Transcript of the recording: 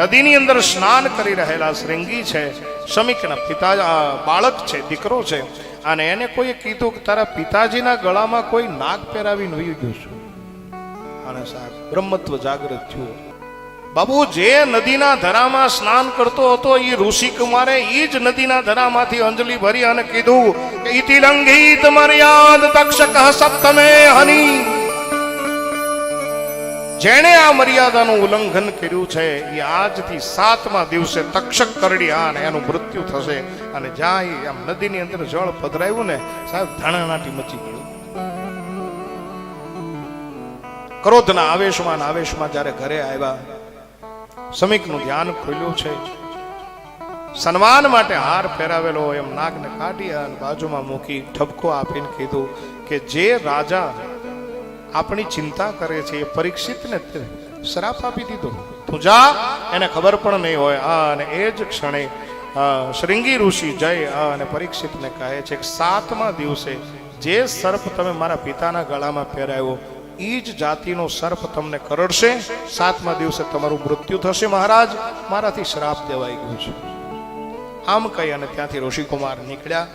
નદીની અંદર સ્નાન કરી રહેલા શ્રીંગી છે શમિકના પિતા બાળક છે, દીકરો છે. અને એને કોઈએ કીધું કે, તારા પિતાજીના ગળામાં કોઈ નાગ પહેરાવીને વહી ગયું છું. અને સાહેબ, બ્રહ્મત્વ જાગૃત થયું. બાબુ, જે નદીના ધરામાં સ્નાન કરતો હતો એ ઋષિ કુમારે એ જ નદીના ધરામાંથી અંજલિ ભરી અને કીધું કે ઇતિ તમારી મર્યાદ તક્ષક સપ્તમે હની. જેણે આ મર્યાદાનું ઉલ્લંઘન કર્યું છે, એ આજથી સાતમા દિવસે તક્ષક કરડ્યા અને એનું મૃત્યુ થશે. અને જ્યાં આમ નદીની અંદર જળ પધરાયું ને, સાહેબ ધાણાનાટી મચી ગયું. ક્રોધના આવેશમાં આવેશમાં જ્યારે ઘરે આવ્યા, સમીકનું ધ્યાન ખુલ્યું છે. સન્માન માટે હાર પહેરાવેલો એમ નાગને કાઢી અને બાજુમાં મૂકી ઠપકો આપીને કીધું કે જે રાજા આપણી ચિંતા કરે છે, એ પરીક્ષિતને શ્રાપ આપી દીધો. તું જા એને ખબર પણ નહીં હોય. આ અને એ જ ક્ષણે શ્રીંગી ઋષિ જય અને પરીક્ષિતને કહે છે કે સાતમા દિવસે જે સર્પ તમે મારા પિતાના ગળામાં પહેરાવ્યો એ જ જાતિનો સર્પ તમને કરડશે. સાતમા દિવસે તમારું મૃત્યુ થશે. મહારાજ, મારાથી શ્રાપ દેવાઈ ગયું છે. આમ કહી અને ત્યાંથી ઋષિકુમાર નીકળ્યા.